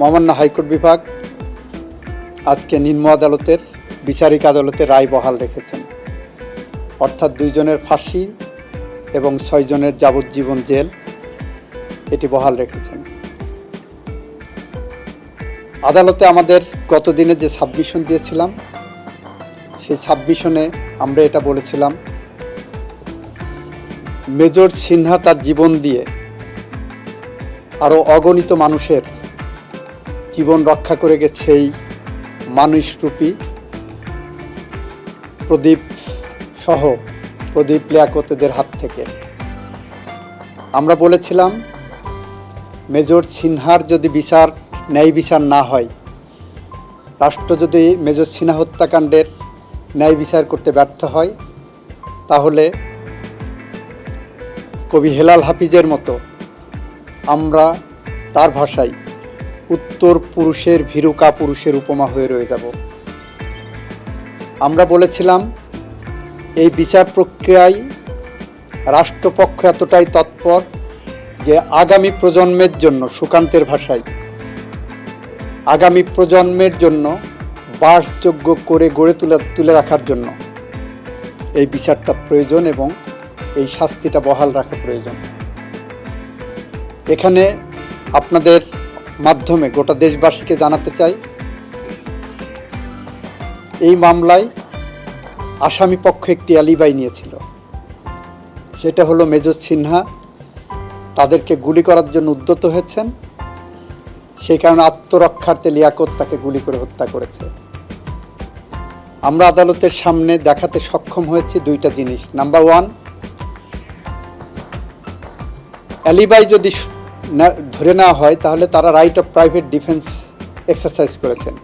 মহামান্য হাইকোর্ট বিভাগ আজকে নিম্ন আদালতের বিচারিক আদালতে রায় বহাল রেখেছেন। অর্থাৎ দুইজনের ফাঁসি এবং ছয়জনের যাবজ্জীবন জেল এটি বহাল রেখেছেন। আদালতে আমাদের গতদিনে যে সাবমিশন দিয়েছিলাম, সেই সাবমিশনে আমরা এটা বলেছিলাম, মেজর সিনহা তার জীবন দিয়ে আরও অগণিত মানুষের জীবন রক্ষা করে গেছে এই মানুষরূপী প্রদীপ সহ প্রদীপ লিয়াকতেদের হাত থেকে। আমরা বলেছিলাম, মেজর সিনহার যদি বিচার, ন্যায় বিচার না হয়, রাষ্ট্র যদি মেজর সিনহা হত্যাকাণ্ডের ন্যায় বিচার করতে ব্যর্থ হয়, তাহলে কবি হেলাল হাফিজের মতো আমরা তার ভাষায় উত্তর পুরুষের ভীরুকা পুরুষের উপমা হয়ে রয়ে যাব। আমরা বলেছিলাম, এই বিচার প্রক্রিয়ায় রাষ্ট্রপক্ষ এতটাই তৎপর যে আগামী প্রজন্মের জন্য, সুকান্তের ভাষায়, আগামী প্রজন্মের জন্য বাসযোগ্য করে গড়ে তুলে তুলে রাখার জন্য এই বিচারটা প্রয়োজন এবং এই শাস্তিটা বহাল রাখা প্রয়োজন। এখানে আপনাদের মাধ্যমে গোটা দেশবাসীকে জানাতে চাই, এই মামলায় আসামি পক্ষ একটি অ্যালিবাই নিয়েছিল। সেটা হলো মেজর সিনহা। তাদেরকে গুলি করার জন্য উদ্যত হয়েছেন। সেই কারণে আত্মরক্ষার্থে লিয়াকত তাকে গুলি করে হত্যা করেছে। আমরা আদালতের সামনে দেখাতে সক্ষম হয়েছি দুইটা জিনিস। নাম্বার ওয়ান, অ্যালিবাই যদি ধরে নেওয়া হয় তাহলে তারা right of private defence exercise করেছেন।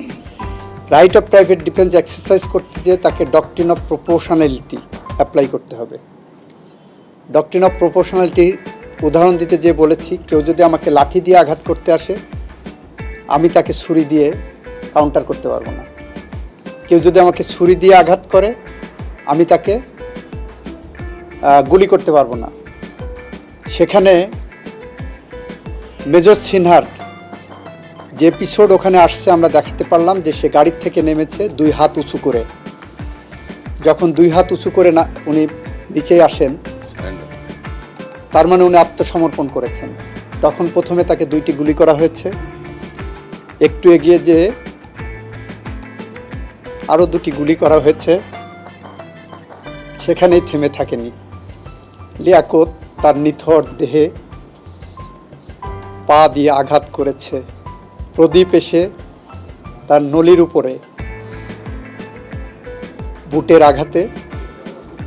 Right of private defence exercise করতে যেয়ে তাকে ডকট্রিন অফ প্রপোর্শনালিটি অ্যাপ্লাই করতে হবে। ডকট্রিন অফ প্রপোর্শনালিটি উদাহরণ দিতে যে বলেছি, কেউ যদি আমাকে লাঠি দিয়ে আঘাত করতে আসে, আমি তাকে ছুরি দিয়ে কাউন্টার করতে পারব না। কেউ যদি আমাকে ছুরি দিয়ে আঘাত করে, আমি তাকে গুলি করতে পারব না। সেখানে মেজর সিনহার যে এপিসোড ওখানে আসছে, আমরা দেখাতে পারলাম যে সে গাড়ির থেকে নেমেছে দুই হাত উঁচু করে। যখন দুই হাত উঁচু করে না, উনি নিচে আসেন, তার মানে উনি আত্মসমর্পণ করেছেন। তখন প্রথমে তাকে দুইটি গুলি করা হয়েছে। একটু এগিয়ে যে আরও দুটি গুলি করা হয়েছে। সেখানেই থেমে থাকেনি। লিয়াকত তার নিথর দেহে পা দিয়ে আঘাত করেছে। প্রদীপ এসে তার নলির উপরে বুটের আঘাতে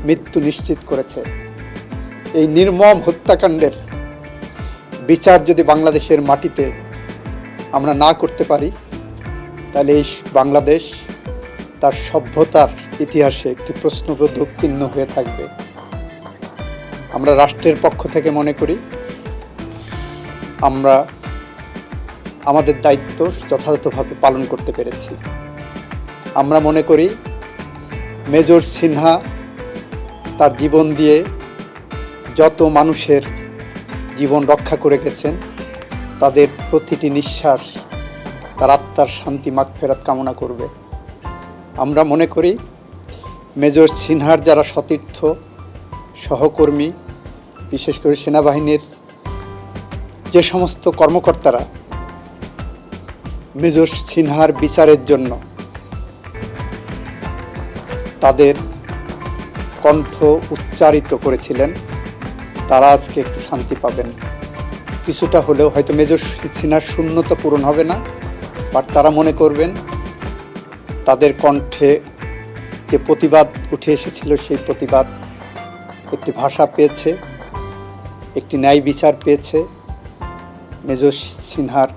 মৃত্যু নিশ্চিত করেছে। এই নির্মম হত্যাকাণ্ডের বিচার যদি বাংলাদেশের মাটিতে আমরা না করতে পারি, তাহলে এই বাংলাদেশ তার সভ্যতার ইতিহাসে একটি প্রশ্নবোধক চিহ্ন হয়ে থাকবে। আমরা রাষ্ট্রের পক্ষ থেকে মনে করি আমরা আমাদের দায়িত্ব যথাযথভাবে পালন করতে পেরেছি। আমরা মনে করি মেজর সিনহা তার জীবন দিয়ে যত মানুষের জীবন রক্ষা করে গেছেন, তাদের প্রতিটি নিঃশ্বাস তার আত্মার শান্তি মাগফেরাত কামনা করবে। আমরা মনে করি মেজর সিনহার যারা সতীর্থ, সহকর্মী, বিশেষ করে সেনাবাহিনীর যে সমস্ত কর্মকর্তারা মেজর সিনহার বিচারের জন্য তাদের কণ্ঠ উচ্চারিত করেছিলেন, তারা আজকে একটু শান্তি পাবেন। কিছুটা হলেও হয়তো মেজর সিনহার শূন্যতা পূরণ হবে না, বাট তারা মনে করবেন তাদের কণ্ঠে যে প্রতিবাদ উঠে এসেছিল, সেই প্রতিবাদ একটি ভাষা পেয়েছে, একটি ন্যায় বিচার পেয়েছে মেজর সিনহার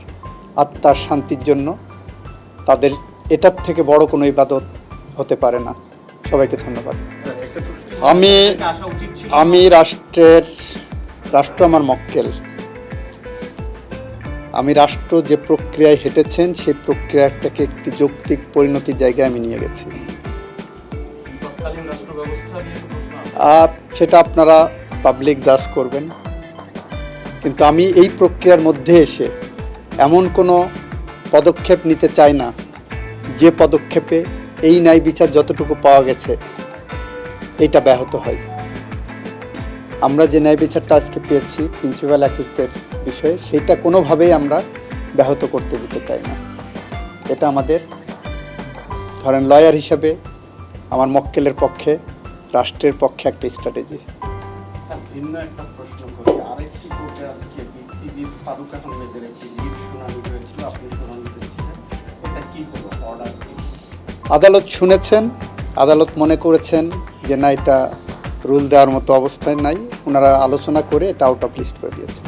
আত্মার শান্তির জন্য তাদের এটার থেকে বড় কোনো ইবাদত হতে পারে না। সবাইকে ধন্যবাদ। আমি আমি রাষ্ট্রের রাষ্ট্র আমার মক্কেল। আমি রাষ্ট্র যে প্রক্রিয়ায় হেঁটেছেন সেই প্রক্রিয়াটাকে একটি যৌক্তিক পরিণতির জায়গায় আমি নিয়ে গেছি। সেটা আপনারা পাবলিক জাজ করবেন। কিন্তু আমি এই প্রক্রিয়ার মধ্যে এসে এমন কোনো পদক্ষেপ নিতে চাই না। যে পদক্ষেপে এই ন্যায় বিচার যতটুকু পাওয়া গেছে এটা ব্যাহত হয়। আমরা যে ন্যায় বিচারটা আজকে পেয়েছি প্রিন্সিপাল অ্যাকিউটের বিষয়ে, সেইটা কোনোভাবেই আমরা ব্যাহত করতে দিতে চাই না। এটা আমাদের, ধরেন লয়ার হিসাবে, আমার মক্কেলের পক্ষে, রাষ্ট্রের পক্ষে একটা স্ট্র্যাটেজি আজকে আহমেদের একটি শুনানি হয়েছিল, আপনি শুনানি করেছিলেন এটা কি হলো? অর্ডার আদালত শুনেছেন, আদালত মনে করেছেন যে না, এটা রুল দেওয়ার মতো অবস্থায় নাই। ওনারা আলোচনা করে এটা আউট অফ লিস্ট করে দিয়েছেন।